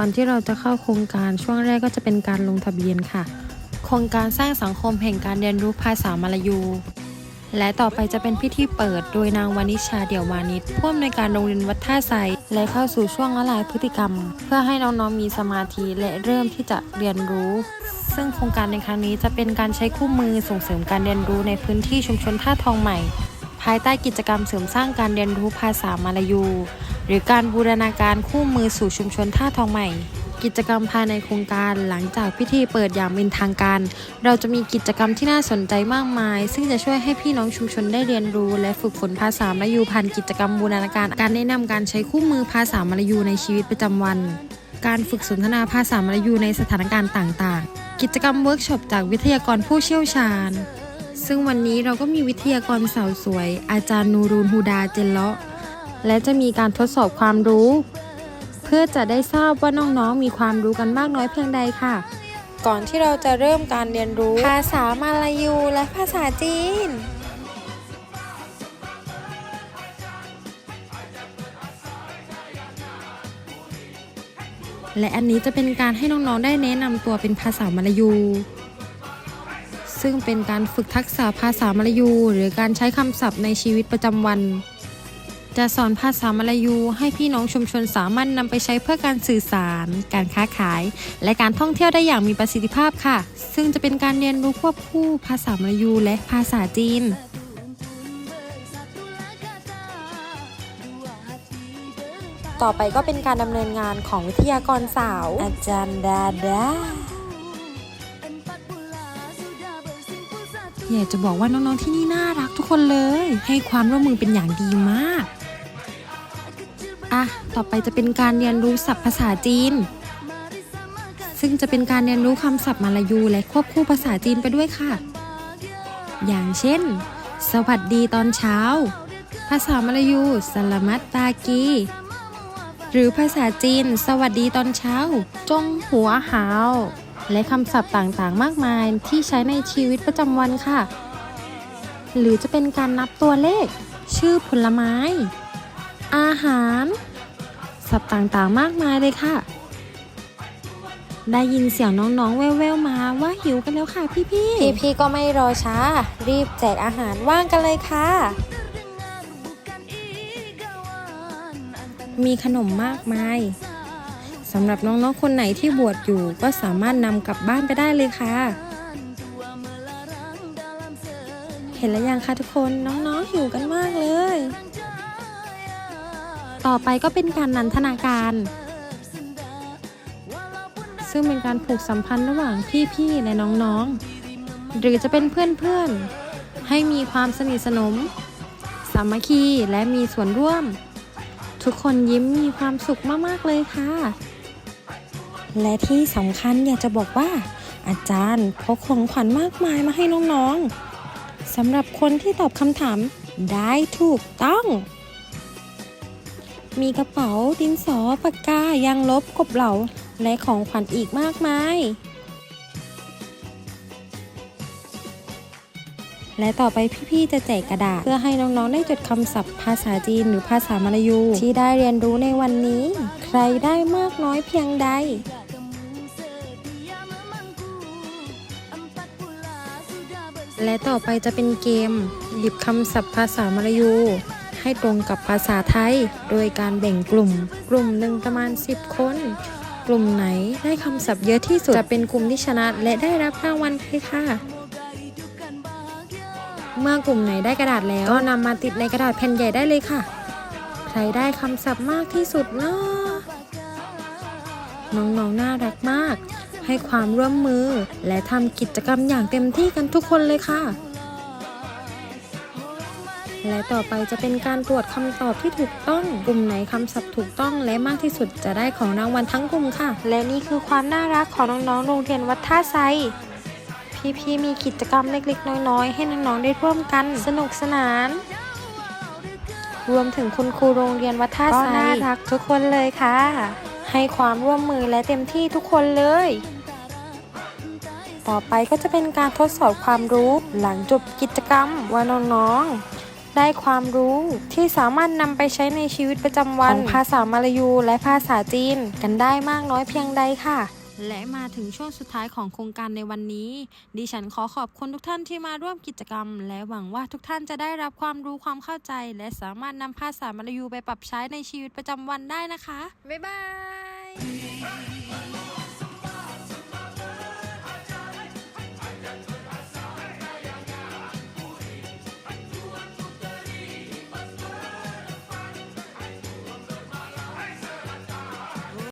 ก่อนที่เราจะเข้าโครงการช่วงแรกก็จะเป็นการลงทะเบียนค่ะ โครงการสร้างสังคมแห่งการเรียนรู้ภาษามลายู และต่อไปจะเป็นพิธีเปิดโดยนางวานิชาเดี่ยววานิชผู้อำนวยการโรงเรียนวัดท่าไซและเข้าสู่ช่วงละลายพฤติกรรม เพื่อให้น้องๆมีสมาธิและเริ่มที่จะเรียนรู้ ซึ่งโครงการในครั้งนี้จะเป็นการใช้คู่มือส่งเสริมการเรียนรู้ในพื้นที่ชุมชนท่าทองใหม่ ภายใต้กิจกรรมเสริมสร้างการเรียนรู้ภาษามลายู หรือการบูรณาการคู่มือสู่ชุมชนท่าทองใหม่ กิจกรรมภายในโครงการหลังจากพิธีเปิดอย่างเป็นทางการ เราจะมีกิจกรรมที่น่าสนใจมากมาย ซึ่งจะช่วยให้พี่น้องชุมชนได้เรียนรู้ และฝึกฝนภาษามลายูผ่านกิจกรรมบูรณาการ การแนะนำการใช้คู่มือภาษามลายูในชีวิตประจำวัน การฝึกสนทนาภาษามลายูในสถานการณ์ต่างๆ กิจกรรมเวิร์กช็อปจากวิทยากรผู้เชี่ยวชาญซึ่งวันนี้เราก็มีวิทยากรสาวสวย อาจารย์นูรูนฮูดาเจนเลาะ และจะมีการทดสอบความรู้ เพื่อจะได้ทราบว่าน้องๆ มีความรู้กันมากน้อยเพียงใดค่ะ ก่อนที่เราจะเริ่มการเรียนรู้ ภาษามาลายูและภาษาจีน และอันนี้จะเป็นการให้น้องๆ ได้แนะนำตัวเป็นภาษามลายูซึ่งเป็นการฝึกทักษะภาษามลายู หรือการใช้คำศัพท์ในชีวิตประจำวัน จะสอนภาษามลายูให้พี่น้องชุมชนสามารถนำไปใช้เพื่อการสื่อสาร การค้าขาย และการท่องเที่ยวได้อย่างมีประสิทธิภาพค่ะ ซึ่งจะเป็นการเรียนรู้ควบคู่ภาษามลายูและภาษาจีนต่อไปก็เป็นการดำเนินงานของวิทยากรสาว อาจารย์ดาดาอยากจะบอกว่าน้องๆที่นี่น่ารักทุกคนเลย ให้ความร่วมมือเป็นอย่างดีมาก อะ ต่อไปจะเป็นการเรียนรู้ศัพท์ภาษาจีน ซึ่งจะเป็นการเรียนรู้คำศัพท์มาลายูและควบคู่ภาษาจีนไปด้วยค่ะ อย่างเช่น สวัสดีตอนเช้า ภาษามาลายูสลามัตตากี หรือภาษาจีน สวัสดีตอนเช้า จงหัวหาว และคำศัพท์ต่างๆ มากมายที่ใช้ในชีวิตประจำวันค่ะ หรือจะเป็นการนับตัวเลข ชื่อผลไม้ อาหารศัพท์ต่างๆมากมายเลยค่ะ ได้ยินเสียงน้องๆ แว่วๆ มาว่าหิวกันแล้วค่ะพี่ๆพี่ๆก็ไม่รอช้า รีบแจกอาหารว่างกันเลยค่ะมีขนมมากมายสำหรับน้องๆ คนไหนที่บวชอยู่ก็สามารถนำกลับบ้านไปได้เลยค่ะ เห็นแล้วยังคะทุกคนน้องๆหิวกันมากเลย ต่อไปก็เป็นการนันทนาการ ซึ่งเป็นการผูกสัมพันธ์ระหว่างพี่ๆและน้องๆ หรือจะเป็นเพื่อนๆ ให้มีความสนิทสนม สามัคคีและมีส่วนร่วม ทุกคนยิ้มมีความสุขมากๆเลยค่ะ และที่สำคัญอยากจะบอกว่า อาจารย์พกของขวัญมากมายมาให้น้องๆสำหรับคนที่ตอบคำถามได้ถูกต้อง มีกระเป๋าดินสอปากกายางลบกบเหลาและของขวัญอีกมากมาย และต่อไปพี่ๆจะแจกกระดาษ เพื่อให้น้องๆได้จดคำศัพท์ภาษาจีนหรือภาษามลายู ที่ได้เรียนรู้ในวันนี้ ใครได้มากน้อยเพียงใดและต่อไปจะเป็นเกม หยิบคำศัพท์ภาษามลายู ให้ตรงกับภาษาไทย โดยการแบ่งกลุ่ม กลุ่มหนึ่งประมาณ 10 คน กลุ่มไหนได้คำศัพท์เยอะที่สุดจะเป็นกลุ่มที่ชนะและได้รับรางวัลค่ะ เมื่อกลุ่มไหนได้กระดาษแล้ว ก็นำมาติดในกระดาษแผ่นใหญ่ได้เลยค่ะ ใครได้คำศัพท์มากที่สุดเนาะน้องๆน่ารักมาก ให้ความร่วมมือและทำกิจกรรมอย่างเต็มที่กันทุกคนเลยค่ะ และต่อไปจะเป็นการตรวจคำตอบที่ถูกต้อง กลุ่มไหนคำศัพท์ถูกต้องและมากที่สุดจะได้ของรางวัลทั้งกลุ่มค่ะ และนี่คือความน่ารักของน้องๆ โรงเรียนวัดท่าไซพี่ๆมีกิจกรรมเล็กๆ น้อยๆ ให้น้องๆ ได้ร่วมกัน สนุกสนาน รวมถึงคุณครูโรงเรียนวัดท่าไซก็น่ารักทุกคนเลยค่ะ ให้ความร่วมมือและเต็มที่ทุกคนเลย ต่อไปก็จะเป็นการทดสอบความรู้หลังจบกิจกรรมว่าน้องๆ ได้ความรู้ที่สามารถนำไปใช้ในชีวิตประจำวันของภาษามลายูและภาษาจีนกันได้มากน้อยเพียงใดค่ะและมาถึงช่วงสุดท้ายของโครงการในวันนี้ ดิฉันขอขอบคุณทุกท่านที่มาร่วมกิจกรรม และหวังว่าทุกท่านจะได้รับความรู้ความเข้าใจ และสามารถนำภาษามลายูไปปรับใช้ในชีวิตประจำวันได้นะคะ บ๊ายบาย